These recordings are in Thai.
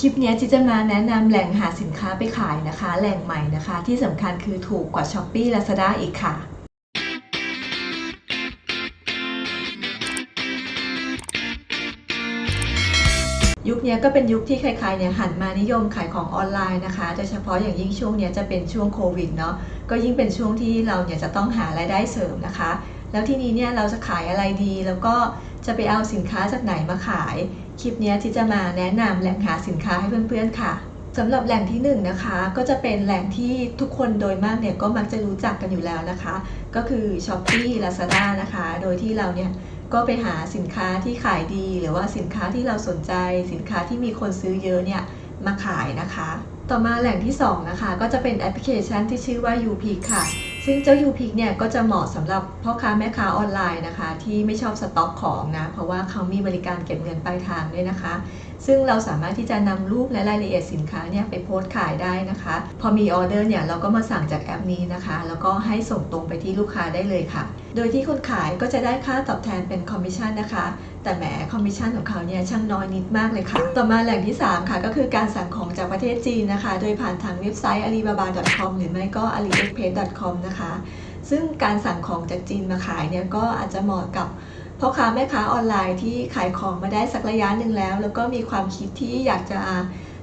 คลิปนี้ยที่จะมาแนะนำแหล่งหาสินค้าไปขายนะคะ แหล่งใหม่นะคะ ที่สำคัญคือถูกกว่า s h อ p e e Lazada อีกค่ะยุคนี้ก็เป็นยุคที่ใครๆเนี่ยหันมานิยมขายของออนไลน์นะคะโดยเฉพาะอย่างยิ่งช่วงเนี้ยจะเป็นช่วงโควิดเนาะก็ยิ่งเป็นช่วงที่เราเนี่ยจะต้องหารายได้เสริมนะคะ แล้วที่นี้เนี่ยเราจะขายอะไรดี แล้วก็จะไปเอาสินค้าจากไหนมาขาย คลิปนี้ที่จะมาแนะนำแหล่งหาสินค้าให้เพื่อนๆค่ะสำหรับแหล่งที่หนึ่งนะคะก็จะเป็นแหล่งที่ทุกคนโดยมากเนี่ยก็มักจะรู้จักกันอยู่แล้วนะคะ ก็คือ s h อ p e e Lazada นะคะ โดยที่เราเนี่ยก็ไปหาสินค้าที่ขายดี หรือว่าสินค้าที่เราสนใจ สินค้าที่มีคนซื้อเยอะเนี่ยมาขายนะคะ ต่อมาแหล่งที่สองนะคะก็จะเป็นแอปพลิเคชันที่ชื่อว่า u p ค่ะ ซึ่งเจ้า u p เนี่ยก็จะเหมาะสำหรับพ่อค้าแม่ค้าออนไลน์นะคะ ที่ไม่ชอบสต็อกของนะ เพราะว่าเขามีบริการเก็บเงินปลายทางด้วยนะคะ ซึ่งเราสามารถที่จะนำรูปและรายละเอียดสินค้าเนี่ยไปโพสต์ขายได้นะคะ พอมีออเดอร์เนี่ยเราก็มาสั่งจากแอปนี้นะคะ แล้วก็ให้ส่งตรงไปที่ลูกค้าได้เลยค่ะ โดยที่คนขายก็จะได้ค่าตอบแทนเป็นคอมมิชชั่นนะคะ แต่แหมคอมมิชชั่นของเขาเนี่ยช่างน้อยนิดมากเลยค่ะ ต่อมาแหล่งที่ 3 ค่ะ ก็คือการสั่งของจากประเทศจีนนะคะ โดยผ่านทางเว็บไซต์ alibaba.com หรือไม่ก็ aliexpress.com นะคะ ซึ่งการสั่งของจากจีนมาขายเนี่ยก็อาจจะเหมาะกับ พ่อค้าแม่ค้าออนไลน์ที่ขายของมาได้สักระยะหนึ่งแล้ว แล้วก็มีความคิดที่อยากจะ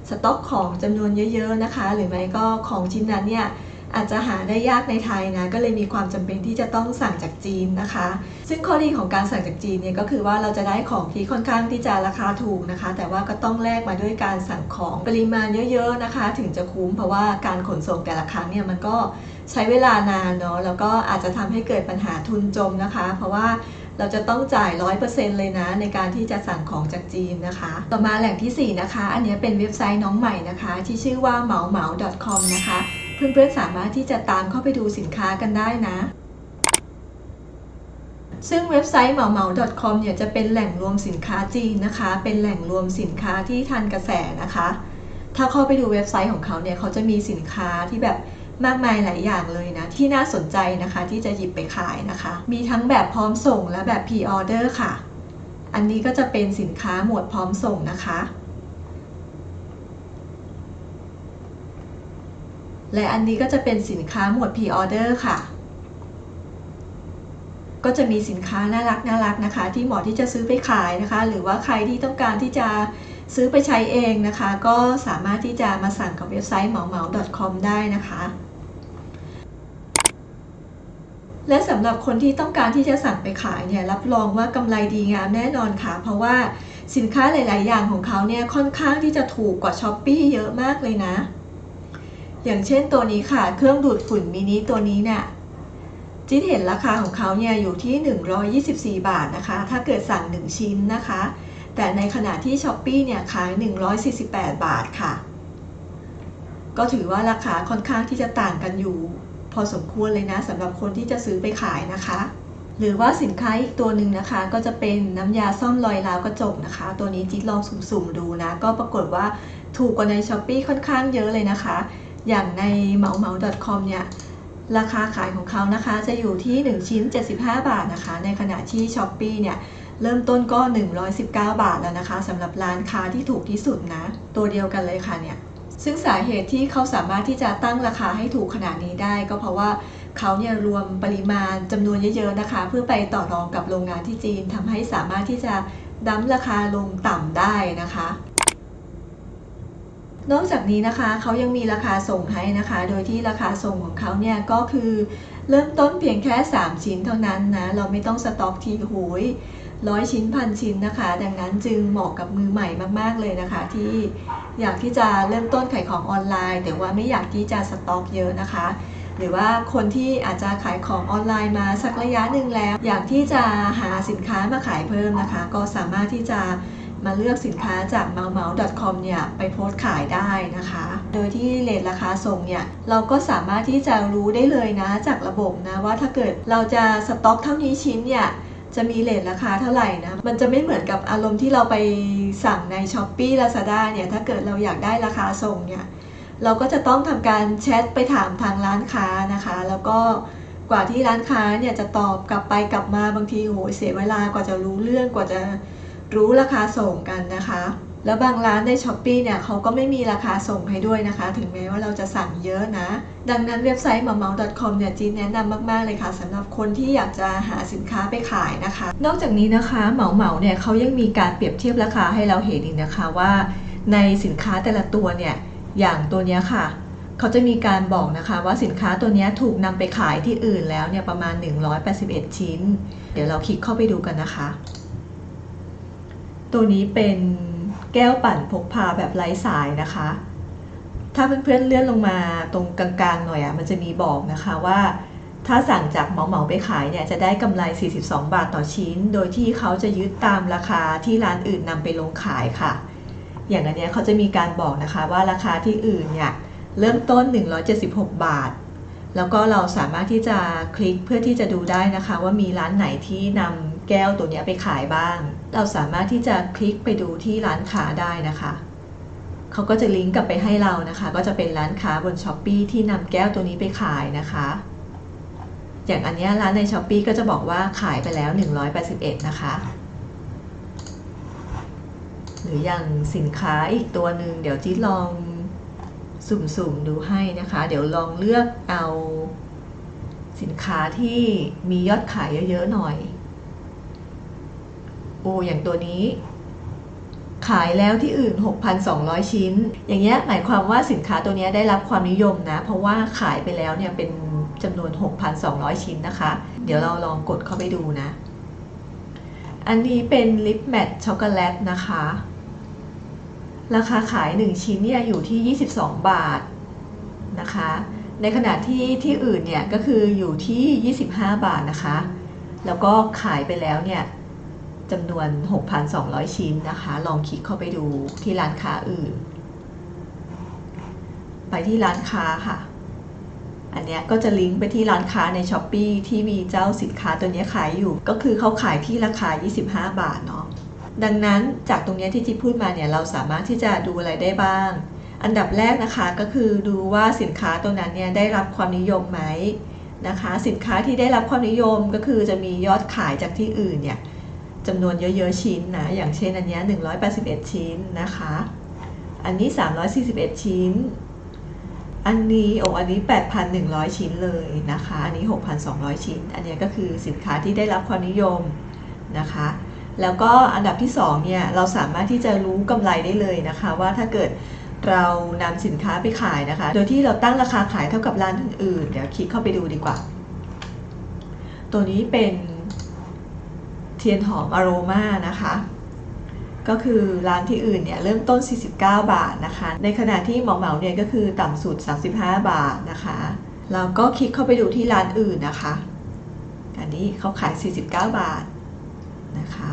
สต็อกของจำนวนเยอะ ๆนะคะ หรือไม่ก็ของชิ้นนั้นเนี่ยอาจจะหาได้ยากในไทยนะ ก็เลยมีความจำเป็นที่จะต้องสั่งจากจีนนะคะ ซึ่งข้อดีของการสั่งจากจีนเนี่ยก็คือว่าเราจะได้ของที่ค่อนข้างที่จะราคาถูกนะคะ แต่ว่าก็ต้องแลกมาด้วยการสั่งของปริมาณเยอะ ๆนะคะ ถึงจะคุ้มเพราะว่าการขนส่งแต่ละครั้งเนี่ยมันก็ใช้เวลานานเนาะแล้วก็อาจจะทำให้เกิดปัญหาทุนจมนะคะ เพราะว่า เราจะต้องจ่าย 100%เลยนะในการที่จะสั่งของจากจีนนะคะ ต่อมาแหล่งทีสี่ 4 นะคะ อันนี้เป็นเว็บไซต์น้องใหม่นะคะ ที่ชื่อว่าเหมาเหมา .com นะคะ เพื่อนๆสามารถที่จะตามเข้าไปดูสินค้ากันได้นะซึ่งเว็บไซต์เหมาเหมา .com เนี่ยจะเป็นแหล่งรวมสินค้าจีนนะคะ เป็นแหล่งรวมสินค้าที่ทันกระแสนะคะ ถ้าเข้าไปดูเว็บไซต์ของเขาเนี่ยเขาจะมีสินค้าที่แบบ มากมายหลายอย่างเลยนะ ที่น่าสนใจนะคะที่จะหยิบไปขายนะคะ มีทั้งแบบพร้อมส่งและแบบ pre order ค่ะ อันนี้ก็จะเป็นสินค้าหมวดพร้อมส่งนะคะ และอันนี้ก็จะเป็นสินค้าหมวด pre order ค่ะก็จะมีสินค้าน่ารักน่ารักนะคะ ที่เหมาะที่จะซื้อไปขายนะคะ หรือว่าใครที่ต้องการที่จะซื้อไปใช้เองนะคะ ก็สามารถที่จะมาสั่งกับเว็บไซต์เหมาเหมา .com ได้นะคะ และสำหรับคนที่ต้องการที่จะสั่งไปขายเนี่ยรับรองว่ากำไรดีงามแน่นอนค่ะ เพราะว่าสินค้าหลาย ๆ อย่างของเขาเนี่ยค่อนข้างที่จะถูกกว่าช้อปปีเยอะมากเลยนะ อย่างเช่นตัวนี้ค่ะเครื่องดูดฝุ่นมินิตัวนี้เนี่ยจิ๊ดเห็นราคาของเขาเนี่ยอยู่ที่ 124 บาทนะคะ ถ้าเกิดสั่ง 1 ชิ้นนะคะ แต่ในขณะที่ช้อปปีเนี่ยขาย 148 บาทค่ะ ก็ถือว่าราคาค่อนข้างที่จะต่างกันอยู่ พอสมควรเลยนะสำหรับคนที่จะซื้อไปขายนะคะ หรือว่าสินค้าอีกตัวหนึ่งนะคะ ก็จะเป็นน้ำยาซ่อมรอยร้าวกระจกนะคะ ตัวนี้จิ๊ดลองสุ่มๆดูนะ ก็ปรากฏว่าถูกกว่าในช้อปปีค่อนข้างเยอะเลยนะคะ อย่างในเหมาเหมา .com เนี่ยราคาขายของเขานะคะจะอยู่ที่ 1 ชิ้น 75 บาทนะคะ ในขณะที่ช้อปปีเนี่ยเริ่มต้นก็ 119 บาทแล้วนะคะสำหรับร้านค้าที่ถูกที่สุดนะ ตัวเดียวกันเลยค่ะเนี่ย ซึ่งสาเหตุที่เขาสามารถที่จะตั้งราคาให้ถูกขนาดนี้ได้ ก็เพราะว่าเขาเนี่ยรวมปริมาณจำนวนเยอะๆนะคะ เพื่อไปต่อรองกับโรงงานที่จีนทำให้สามารถที่จะดั้มราคาลงต่ำได้นะคะ นอกจากนี้นะคะเขายังมีราคาส่งให้นะคะ โดยที่ราคาส่งของเขาเนี่ยก็คือเริ่มต้นเพียงแค่ 3 ชิ้นเท่านั้นนะ เราไม่ต้องสต็อกทีโหยร้อยชิ้นพันชิ้นนะคะ ดังนั้นจึงเหมาะกับมือใหม่มากๆเลยนะคะ ที่ อยากที่จะเริ่มต้นขายของออนไลน์ แต่ว่าไม่อยากที่จะสต็อกเยอะนะคะ หรือว่าคนที่อาจจะขายของออนไลน์มาสักระยะหนึ่งแล้ว อยากที่จะหาสินค้ามาขายเพิ่มนะคะ ก็สามารถที่จะมาเลือกสินค้าจาก m a o m a o com เนี่ยไปโพสต์ขายได้นะคะ โดยที่เลทราคาส่งเนี่ยเราก็สามารถที่จะรู้ได้เลยนะจากระบบนะว่าถ้าเกิดเราจะสต็อกเท่านี้ชิ้นเนี่ย จะมีเลทราคาเท่าไหร่นะ มันจะไม่เหมือนกับอารมณ์ที่เราไปสั่งใน s h อ p e e Lazada เนี่ย ถ้าเกิดเราอยากได้ราคาส่งเนี่ย เราก็จะต้องทำการแชทไปถามทางร้านค้านะคะ แล้วก็กว่าที่ร้านค้าเนี่ยจะตอบกลับไปกลับมาบางทีโหเสียเวลากว่าจะรู้เรื่องกว่าจะรู้ราคาส่งกันนะคะ แล้วบางร้านในช้อปปีเนี่ยเขาก็ไม่มีราคาส่งให้ด้วยนะคะ ถึงแม้ว่าเราจะสั่งเยอะนะ ดังนั้นเว็บไซต์ m a m a u c o m เนี่ยจีนแนะนำมาก ๆ เลยค่ะสำหรับคนที่อยากจะหาสินค้าไปขายนะคะ นอกจากนี้นะคะเหมาเหมาเนี่ยเขายังมีการเปรียบเทียบราคาให้เราเห็นอีกนะคะว่า ในสินค้าแต่ละตัวเนี่ยอย่างตัวนี้ค่ะเขาจะมีการบอกนะคะว่าสินค้าตัวนี้ถูกนำไปขายที่อื่นแล้วเนี่ยประมาณ 181 ชิ้น เดี๋ยวเราคลิกเข้าไปดูกันนะคะ ตัวนี้เป็น แก้วปั่นพกพาแบบไร้สายนะคะ ถ้าเพื่อนๆเลื่อนลงมาตรงกลางๆหน่อยอะ่ะมันจะมีบอกนะคะว่า ถ้าสั่งจากเหมาเหมาไปขายเนี่ยจะได้กำไร 42 บาทต่อชิ้น โดยที่เขาจะยึดตามราคาที่ร้านอื่นนำไปลงขายค่ะ อย่างอันเนี้ยเขาจะมีการบอกนะคะว่าราคาที่อื่นเนี่ยเริ่มต้น 176 บาท แล้วก็เราสามารถที่จะคลิกเพื่อที่จะดูได้นะคะ ว่ามีร้านไหนที่นำ แก้วตัวนี้ไปขายบ้าง เราสามารถที่จะคลิกไปดูที่ร้านค้าได้นะคะเขาก็จะลิงก์กลับไปให้เรานะคะ ก็จะเป็นร้านค้าบนช้อปปีที่นำแก้วตัวนี้ไปขายนะคะ อย่างอันนี้ร้านในช้อปปีก็จะบอกว่าขายไปแล้ว 181 นะคะ หรืออย่างสินค้าอีกตัวหนึ่งเดี๋ยวจีลองสุ่มๆดูให้นะคะ เดี๋ยวลองเลือกเอาสินค้าที่มียอดขายเยอะๆหน่อย โอ้อย่างตัวนี้ ขายแล้วที่อื่น 6,200 ชิ้น อย่างเงี้ยหมายความว่าสินค้าตัวนี้ได้รับความนิยมนะ เพราะว่าขายไปแล้วเนี่ยเป็นจำนวน 6,200 ชิ้นนะคะ เดี๋ยวเราลองกดเข้าไปดูนะ อันนี้เป็นลิปแมทช็อกโกแลตนะคะ ราคาขาย 1 ชิ้นเนี่ยอยู่ที่ 22 บาทนะคะ ในขณะที่ที่อื่นเนี่ยก็คืออยู่ที่ 25 บาทนะคะ แล้วก็ขายไปแล้วเนี่ย จำนวน 6,200 ชิ้นนะคะ ลองคลิกเข้าไปดูที่ร้านค้าอื่น ไปที่ร้านค้าค่ะ อันเนี้ยก็จะลิงก์ไปที่ร้านค้าใน s h อ p e e ที่มีเจ้าสินค้าตัวนี้ขายอยู่ ก็คือเขาขายที่ราคา 25 บาทเนาะ ดังนั้นจากตรงเนี้ยที่จิพูดมาเนี่ยเราสามารถที่จะดูอะไรได้บ้าง อันดับแรกนะคะก็คือดูว่าสินค้าตัวนั้นเนี่ยได้รับความนิยมไหมนะคะ สินค้าที่ได้รับความนิยมก็คือจะมียอดขายจากที่อื่นเนี่ย จำนวนเยอะๆชิ้นนะ อย่างเช่นอันนี้181 ชิ้นนะคะ อันนี้ 341 ชิ้น อันนี้โอ้อันนี้ 8,100 ชิ้นเลยนะคะ อันนี้ 6,200 ชิ้น อันนี้ก็คือสินค้าที่ได้รับความนิยมนะคะ แล้วก็อันดับที่2เนี่ยเราสามารถที่จะรู้กำไรได้เลยนะคะ ว่าถ้าเกิดเรานำสินค้าไปขายนะคะ โดยที่เราตั้งราคาขายเท่ากับร้านอื่นๆ เดี๋ยวคลิกเข้าไปดูดีกว่า ตัวนี้เป็น เทียนหอมอโรมานะคะ ก็คือร้านที่อื่นเนี่ยเริ่มต้น 49 บาทนะคะ ในขณะที่เหมาเหมาเนี่ยก็คือต่ำสุด 35 บาทนะคะแล้วก็คลิกเข้าไปดูที่ร้านอื่นนะคะ อันนี้เขาขาย 49 บาทนะคะ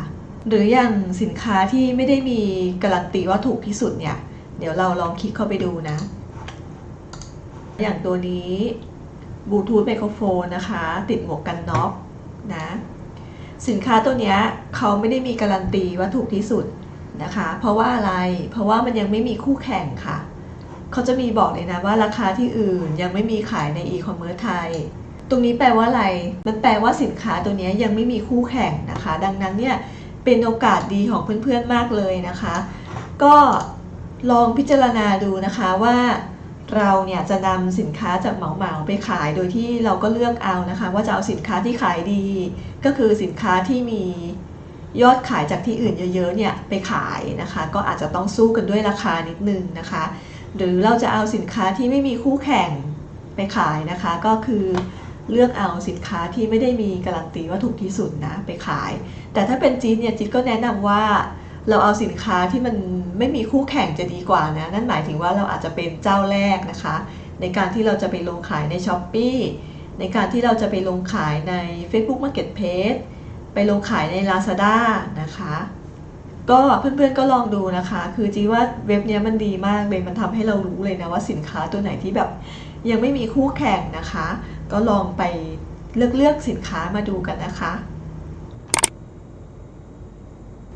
หรืออย่างสินค้าที่ไม่ได้มีการันตีว่าถูกที่สุดเนี่ย เดี๋ยวเราลองคลิกเข้าไปดูนะ อย่างตัวนี้บลูทูธไมโครโฟนนะคะ ติดหมวกกันน็อกนะ สินค้าตัวนี้เขาไม่ได้มีการันตีว่าถูกที่สุดนะคะ เพราะว่าอะไรเพราะว่ามันยังไม่มีคู่แข่งค่ะ เขาจะมีบอกเลยนะว่าราคาที่อื่นยังไม่มีขายในอีคอมเมิร์ซไทย ตรงนี้แปลว่าอะไร มันแปลว่าสินค้าตัวนี้ยังไม่มีคู่แข่งนะคะ ดังนั้นเนี่ยเป็นโอกาสดีของเพื่อนๆมากเลยนะคะ ก็ลองพิจารณาดูนะคะว่า เราเนี่ยจะนำสินค้าจากเหมาเหมาไปขายโดยที่เราก็เลือกเอานะคะ ว่าจะเอาสินค้าที่ขายดี ก็คือสินค้าที่มียอดขายจากที่อื่นเยอะๆเนี่ยไปขายนะคะ ก็อาจจะต้องสู้กันด้วยราคานิดนึงนะคะ หรือเราจะเอาสินค้าที่ไม่มีคู่แข่งไปขายนะคะ ก็คือเลือกเอาสินค้าที่ไม่ได้มีการันตีว่าถูกที่สุดนะไปขาย แต่ถ้าเป็นจีนเนี่ยจีนก็แนะนำว่า เราเอาสินค้าที่มันไม่มีคู่แข่งจะดีกว่านะ นั่นหมายถึงว่าเราอาจจะเป็นเจ้าแรกนะคะ ในการที่เราจะไปลงขายใน s h อ p e e ในการที่เราจะไปลงขายใน Facebook Marketplace ไปลงขายใน Lazada นะคะ ก็เพื่อนๆก็ลองดูนะคะ คือจีว่าเว็บเนี้ยมันดีมากเลยมันทำให้เรารู้เลยนะว่าสินค้าตัวไหนที่แบบ ยังไม่มีคู่แข่งนะคะ ก็ลองไปเลือกเลือกสินค้ามาดูกันนะคะ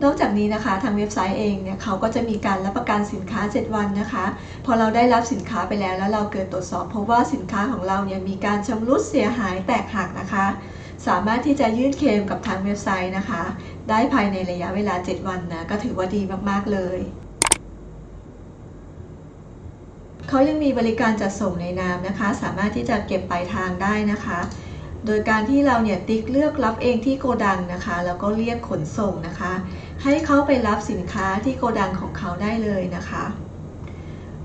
นอกจากนี้นะคะทางเว็บไซต์เองเนี่ยเขาก็จะมีการรับประกันสินค้า 7 วันนะคะ พอเราได้รับสินค้าไปแล้วแล้วเราเกิดตรวจสอบพบว่าสินค้าของเราเนี่ยมีการชำรุดเสียหายแตกหักนะคะ สามารถที่จะยื่นเคลมกับทางเว็บไซต์นะคะ ได้ภายในระยะเวลา 7 วันนะก็ถือว่าดีมากๆเลยเขายังมีบริการจัดส่งในนามนะคะ สามารถที่จะเก็บปลายทางได้นะคะ โดยการที่เราเนี่ยติ๊กเลือกรับเองที่โกดังนะคะ แล้วก็เรียกขนส่งนะคะ ให้เขาไปรับสินค้าที่โกดังของเขาได้เลยนะคะ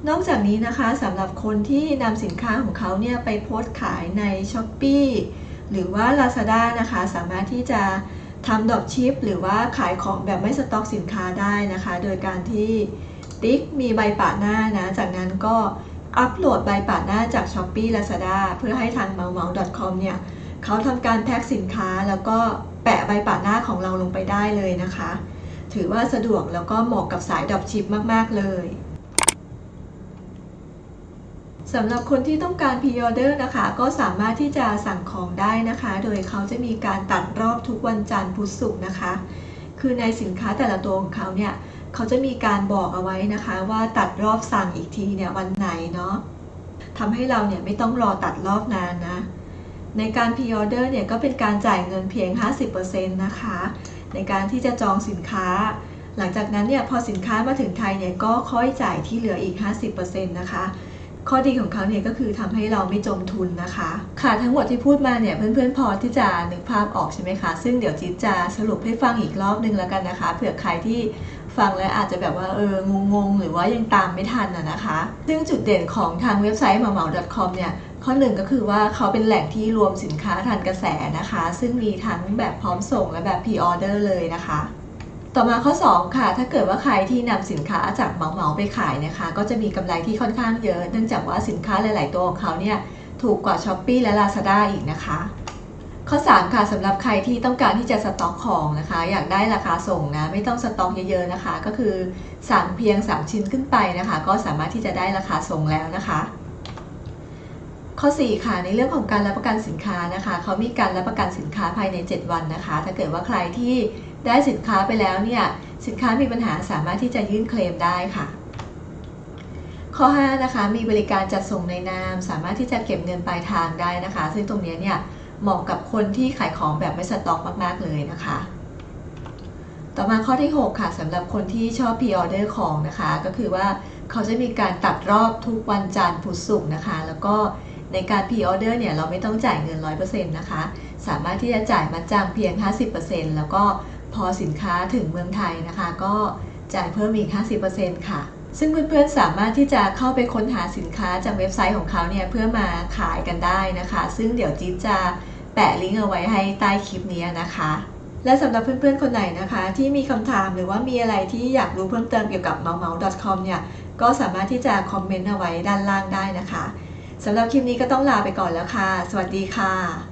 นอกจากนี้นะคะสำหรับคนที่นำสินค้าของเขาเนี่ยไปโพสต์ขายใน s h อ p e e หรือว่า Lazada นะคะ สามารถที่จะทำดรอปชิป หรือว่าขายของแบบไม่สต็อกสินค้าได้นะคะ โดยการที่ติ๊กมีใบปะหน้านะ จากนั้นก็อัปโหลดใบปะหน้าจาก s h อ p e e Lazada เพื่อให้ทาง m a u m a u c o m เนี่ย เขาทำการแท็กสินค้าแล้วก็แปะใบปะหน้าของเราลงไปได้เลยนะคะ ถือว่าสะดวกแล้วก็เหมาะกับสายดรอปชิปมาก ๆ เลยสำหรับคนที่ต้องการพ r ออเดอร์นะคะ ก็สามารถที่จะสั่งของได้นะคะ โดยเขาจะมีการตัดรอบทุกวันจันทร์พุธศุกร์นะคะ คือในสินค้าแต่ละตัวของเขาเนี่ยเขาจะมีการบอกเอาไว้นะคะ ว่าตัดรอบสั่งอีกทีเนี่ยวันไหนเนาะทำให้เราเนี่ยไม่ต้องรอตัดรอบนานนะ ในการพ r ออเดอร์เนี่ยก็เป็นการจ่ายเงินเพียง 50%นะคะ ในการที่จะจองสินค้า หลังจากนั้นเนี่ยพอสินค้ามาถึงไทยเนี่ยก็ค่อยจ่ายที่เหลืออีก 50%นะคะ ข้อดีของเขาเนี่ยก็คือทำให้เราไม่จมทุนนะคะ ค่ะทั้งหมดที่พูดมาเนี่ยเพื่อนๆพอที่จะนึกภาพออกใช่ไหมคะ ซึ่งเดี๋ยวจิ๊ดจะสรุปให้ฟังอีกรอบนึงแล้วกันนะคะ เผื่อใครที่ฟังแล้วอาจจะแบบว่าเอองงๆหรือว่ายังตามไม่ทันอะนะคะ ซึ่งจุดเด่นของทางเว็บไซต์เหมาเหมา .com เนี่ย ข้อหนึ่งก็คือว่าเขาเป็นแหล่งที่รวมสินค้าทันกระแสนะคะ ซึ่งมีทั้งแบบพร้อมส่งและแบบ pre-order เลยนะคะ ต่อมาข้อ 2 ค่ะ ถ้าเกิดว่าใครที่นำสินค้าจากเหมาเหมาไปขายนะคะ ก็จะมีกำไรที่ค่อนข้างเยอะ เนื่องจากว่าสินค้าหลาย ๆ ตัวของเขาเนี่ยถูกกว่า s h อ p e e และ Lazada อีกนะคะ ข้อ 3 ค่ะสำหรับใครที่ต้องการที่จะสต็อกของนะคะ อยากได้ราคาส่งนะ ไม่ต้องสต็อกเยอะ ๆ นะคะ ก็คือสั่งเพียง 3 ชิ้นขึ้นไปนะคะ ก็สามารถที่จะได้ราคาส่งแล้วนะคะ ข้อ 4 ค่ะ ในเรื่องของการรับประกันสินค้านะคะเขามีการรับประกันสินค้าภายใน 7 วันนะคะ ถ้าเกิดว่าใครที่ได้สินค้าไปแล้วเนี่ยสินค้ามีปัญหาสามารถที่จะยื่นเคลมได้ค่ะ ข้อ 5 นะคะ มีบริการจัดส่งในนาม สามารถที่จะเก็บเงินปลายทางได้นะคะ ซึ่งตรงนี้เนี่ยเหมาะกับคนที่ขายของแบบไม่สต็อกมาก ๆ เลยนะคะ ต่อมาข้อที่ 6 ค่ะสำหรับคนที่ชอบพ r ออเดอร์ของนะคะ ก็คือว่าเขาจะมีการตัดรอบทุกวันจันทร์พุธศุกร์นะคะ แล้วก็ ในการพ r ออเดอร์เนี่ยเราไม่ต้องจ่ายเงิน 100%นะคะ สามารถที่จะจ่ายมัดจำเพียง 50%แล้วก็พอสินค้าถึงเมืองไทยนะคะ ก็จ่ายเพิ่มอีก 50%ค่ะ ซึ่งเพื่อนๆสามารถที่จะเข้าไปค้นหาสินค้าจากเว็บไซต์ของเขาเนี่ยเพื่อมาขายกันได้นะคะ ซึ่งเดี๋ยวจิ๊บจะแปะลิงก์เอาไว้ให้ใต้คลิปนี้นะคะและสำหรับเพื่อนๆ คนไหนนะคะ ที่มีคำถามหรือว่ามีอะไรที่อยากรู้เพิ่มเติมเกี่ยวกับ m a u m a u c o m เนี่ย ก็สามารถที่จะคอมเมนต์เอาไว้ด้านล่างได้นะคะ สำหรับคลิปนี้ก็ต้องลาไปก่อนแล้วค่ะ สวัสดีค่ะ